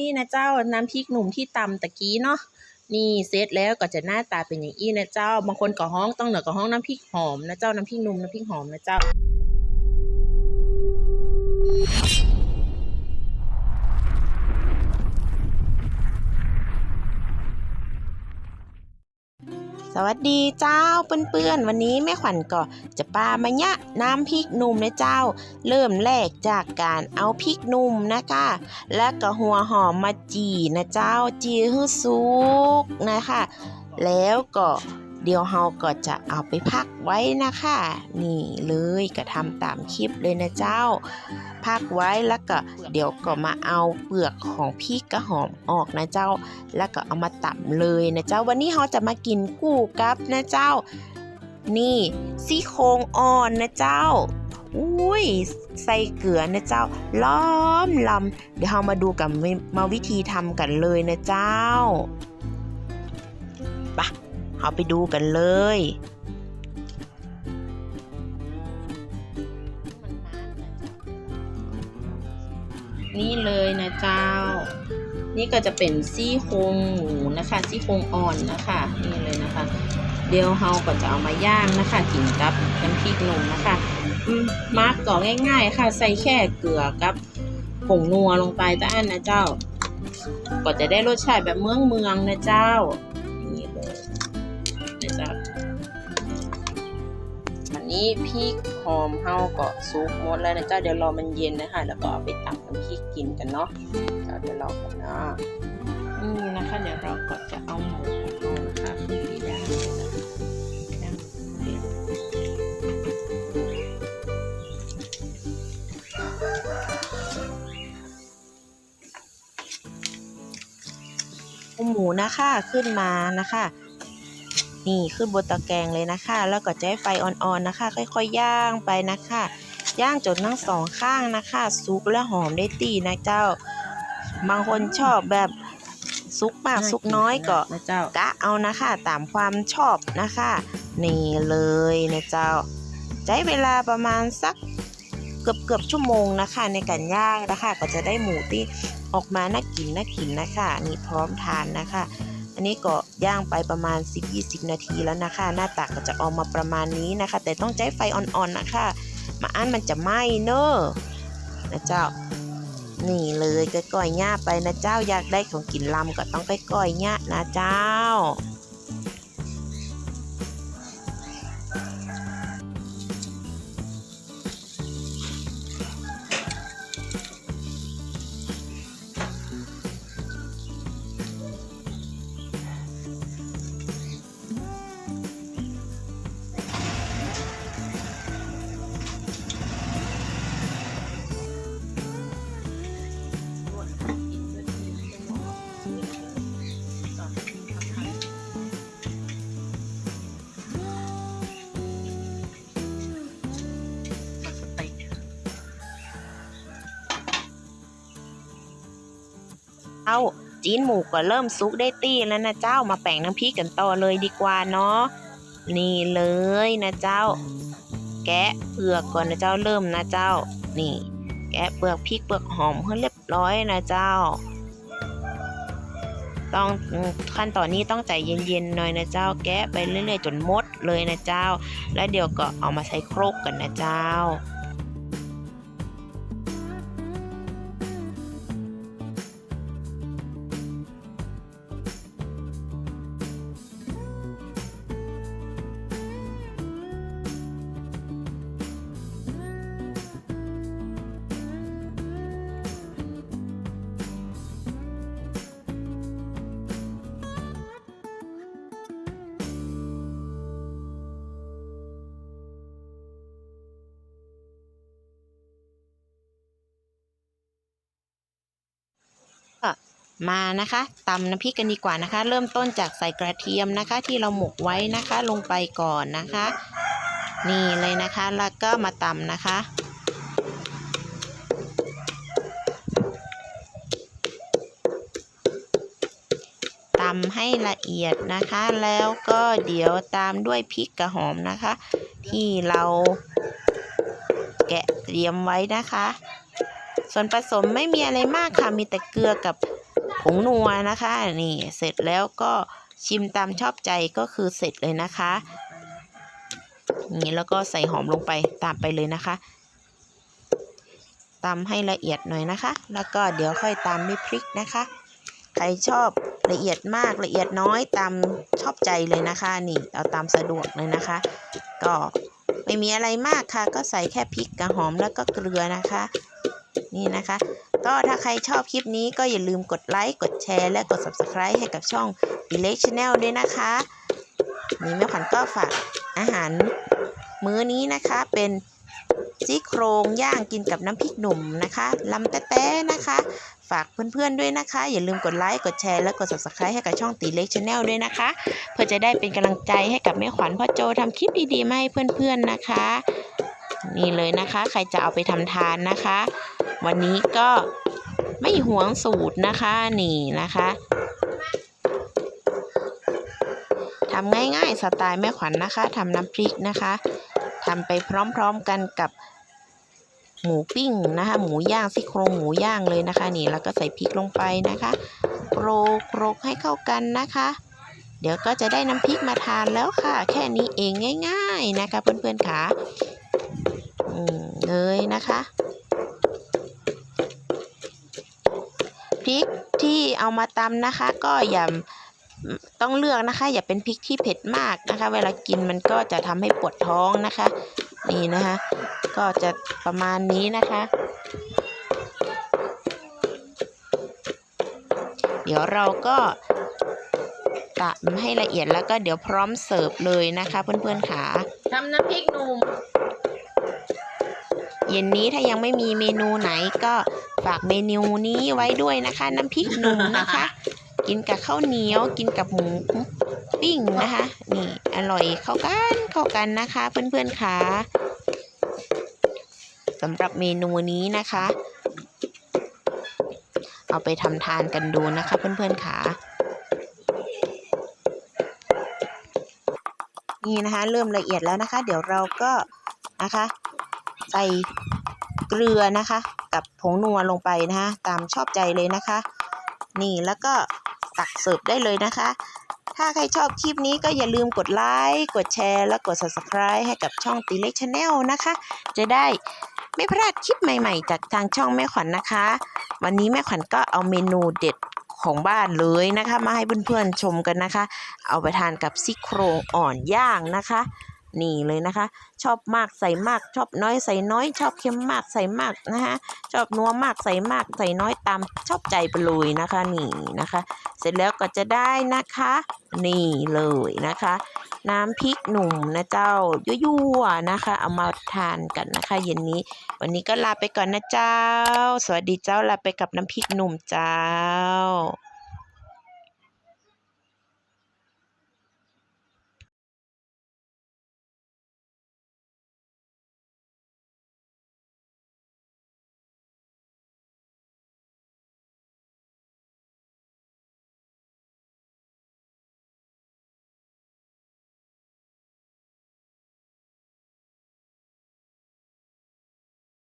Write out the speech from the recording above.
นี่นะเจ้าน้ำพริกหนุ่มที่ตำตะกี้เนาะนี่เซตแล้วก็จะหน้าตาเป็นอย่างอี้นะเจ้า บางคนก็ห้องต้องเหนือก็ห้องน้ำพริกหอมนะเจ้าน้ำพริกหนุ่มน้ำพริกหอมนะเจ้า สวัสดีเจ้าเปื้อนๆวันนี้แม่ขวัญก็จะปามาเนี่ยน้ำพริกหนุ่มนะเจ้า เริ่มแรกจากการเอาพริกหนุ่มนะคะแล้วก็หัวหอมมาจีนะเจ้าจีให้สุกนะคะ แล้วก็ เดี๋ยวเฮาก็จะเอาไปพักไว้นะคะ นี่เลยก็ทำตามคลิปเลยนะเจ้า พักไว้แล้วก็เดี๋ยวก็มาเอาเปลือกของพริกกระหอมออกนะเจ้า แล้วก็เอามาตับเลยนะเจ้า วันนี้เราจะมากินกู้กับนะเจ้า นี่ซี่โครงอ่อนนะเจ้าอุ้ยใส่เกลือนะเจ้า ล้อมลำเดี๋ยวเรามาดูกันมาวิธีทำกันเลยนะเจ้าไปะ เราไปดูกันเลยนี่เลยนะเจ้า นี่ก็จะเป็นซี่โครงหมูนะคะซี่โครงอ่อนนะคะนี่เลยนะคะ เดี๋ยวเฮาก็จะเอามาย่างนะคะกินกับน้ำพริกหนุ่มนะคะมาร์กก็ง่าย ๆ ค่ะ ใส่แค่เกลือกับผงนัวลงไปแต่อันนะเจ้า ก็จะได้รสชาติแบบเมืองเมืองๆนะเจ้า นนี้พริกหอมเฮาก็ซุปหมดแล้วนะเจ้าเดี๋ยวรอมันเย็นนะคะแล้วก็เอาไปตำน้ำพริกกินกันเนาะเจ้าเดี๋ยวรอกันนะอืมนะคะ เดี๋ยวเราก็จะเอาหมูของเรานะคะขึ้นที่ย่างเลยนะคะย่างเสร็จเอาหมูนะคะขึ้นมานะคะ นี่ขึ้นบนตะแกรงเลยนะคะ แล้วก็ใช้ไฟอ่อนๆนะคะ ค่อยๆย่างไปนะคะ ย่างจนทั้งสองข้างนะคะสุกและหอมได้ตีนะเจ้า บางคนชอบแบบสุกมากสุกน้อยก็นะเจ้ากะเอานะคะตามความชอบนะคะ นี่เลยนะเจ้า ใช้เวลาประมาณสักเกือบเกือบๆชั่วโมงนะคะ ในการย่างนะคะ ก็จะได้หมูที่ออกมาน่ากินน่ากินนะคะนี่พร้อมทานนะคะ อันนี้ก็ย่างไปประมาณ 10-20 นาทีแล้วนะคะ หน้าตาก็จะออกมาประมาณนี้นะคะ แต่ต้องใช้ไฟอ่อนๆนะคะ มาอันมันจะไหม้เนอะนะเจ้านี่เลยก้อยๆย่าไปนะเจ้าอยากได้ของกินลำก็ต้องก้อยๆย่านะเจ้า เอาจีนหมูก็เริ่มซุกได้ตี้แล้วนะเจ้ามาแป่งน้ำพริกกันต่อเลยดีกว่าเนาะนี่เลยนะเจ้า แกะเปลือกก่อนนะเจ้าเริ่มนะเจ้า นี่ แกะเปลือกพริกเปลือกหอมให้เรียบร้อยนะเจ้า ต้องขั้นตอนนี้ต้องใจเย็นๆหน่อยนะเจ้า แกะไปเรื่อยๆจนหมดเลยนะเจ้า แล้วเดี๋ยวก็เอามาใส่ครกกันนะเจ้า มานะคะตำน้ำพริกกันดีกว่านะคะ เริ่มต้นจากใส่กระเทียมนะคะ ที่เราหมกไว้นะคะลงไปก่อนนะคะ นี่เลยนะคะแล้วก็มาตำนะคะ ตำให้ละเอียดนะคะ แล้วก็เดี๋ยวตามด้วยพริกกระหอมนะคะ ที่เราแกะเตรียมไว้นะคะ ส่วนผสมไม่มีอะไรมากค่ะมีแต่เกลือกับ ผงนัวนะคะ นี่เสร็จแล้วก็ชิมตามชอบใจก็คือเสร็จเลยนะคะนี่แล้วก็ใส่หอมลงไปตามไปเลยนะคะตำให้ละเอียดหน่อยนะคะ แล้วก็เดี๋ยวค่อยตามด้วยพริกนะคะ ใครชอบละเอียดมากละเอียดน้อยตามชอบใจเลยนะคะ นี่เอาตามสะดวกเลยนะคะ ก็ไม่มีอะไรมากค่ะ ก็ใส่แค่พริกกับหอมแล้วก็เกลือนะคะ นี่นะคะ ก็ถ้าใครชอบคลิปนี้ก็อย่าลืมกดไลค์กดแชร์ และกด subscribe ให้กับช่อง e l e c Channel ด้วยนะคะนี่แม่ขวัญก็ฝากอาหารมื้อนี้นะคะเป็นซี่โครงย่างกินกับน้ำพริกหนุ่มนะคะลำแต้ๆนะคะ ฝากเพื่อนๆด้วยนะคะ อย่าลืมกดไลค์กดแชร์และกด subscribe ให้กับช่องตีเล็กชาแนลด้วยนะคะ เพื่อจะได้เป็นกำลังใจให้กับแม่ขวัญพ่อโจทำคลิปดีๆมาให้เพื่อนๆนะคะ นี่เลยนะคะ ใครจะเอาไปทำทานนะคะ วันนี้ก็ไม่หวงสูตรนะคะนี่นะคะทำง่ายๆสไตล์แม่ขวัญนะคะทำน้ำพริกนะคะทำไปพร้อมๆกันกับหมูปิ้งนะคะ หมูย่างซี่โครงหมูย่างเลยนะคะ นี่แล้วก็ใส่พริกลงไปนะคะโครกโครกให้เข้ากันนะคะ เดี๋ยวก็จะได้น้ำพริกมาทานแล้วค่ะ แค่นี้เองง่าย ๆนะคะ เพื่อนๆค่ะอืมเลยนะคะ พริกที่เอามาตำนะคะ ก็อย่าต้องเลือกนะคะ อย่าเป็นพริกที่เผ็ดมากนะคะ เวลากินมันก็จะทำให้ปวดท้องนะคะ นี่นะคะ ก็จะประมาณนี้นะคะ เดี๋ยวเราก็ตำให้ละเอียดแล้วก็เดี๋ยวพร้อมเสิร์ฟเลยนะคะ เพื่อนๆค่ะทำน้ำพริกหนุ่ม เย็นนี้ถ้ายังไม่มีเมนูไหนก็ฝากเมนูนี้ไว้ด้วยนะคะ น้ำพริกหนุ่มนะคะ กินกับข้าวเหนียวกินกับหมูปิ้งนะคะ นี่อร่อยเข้ากันเข้ากันนะคะ เพื่อนๆค่ะสำหรับเมนูนี้นะคะ เอาไปทำทานกันดูนะคะ เพื่อนๆค่ะนี่นะคะ เริ่มละเอียดแล้วนะคะ เดี๋ยวเราก็นะคะ ใส่เกลือนะคะ กับผงนัวลงไปนะคะตามชอบใจเลยนะคะ นี่แล้วก็ตักเสิร์ฟได้เลยนะคะ ถ้าใครชอบคลิปนี้ก็อย่าลืมกดไลค์กดแชร์ และกด subscribe ให้กับช่องตีเล็กชาแนลนะคะ จะได้ไม่พลาดคลิปใหม่ๆ จากทางช่องแม่ขวัญนนะคะ วันนี้แม่ขวัญก็เอาเมนูเด็ดของบ้านเลยนะคะ มาให้เพื่อนๆชมกันนะคะ เอาไปทานกับซี่โครงอ่อนย่างนะคะ นี่เลยนะคะ ชอบมากใส่มาก ชอบน้อยใส่น้อย ชอบเค็มมากใส่มากนะคะชอบนัวมากใส่มากใส่น้อยตามชอบใจไปเลยนะคะนี่นะคะ เสร็จแล้วก็จะได้นะคะ นี่เลยนะคะ น้ำพริกหนุ่มนะเจ้ายั่วๆนะคะ เอามาทานกันนะคะเย็นนี้ วันนี้ก็ลาไปก่อนนะเจ้า สวัสดีเจ้าลาไปกับน้ำพริกหนุ่มเจ้า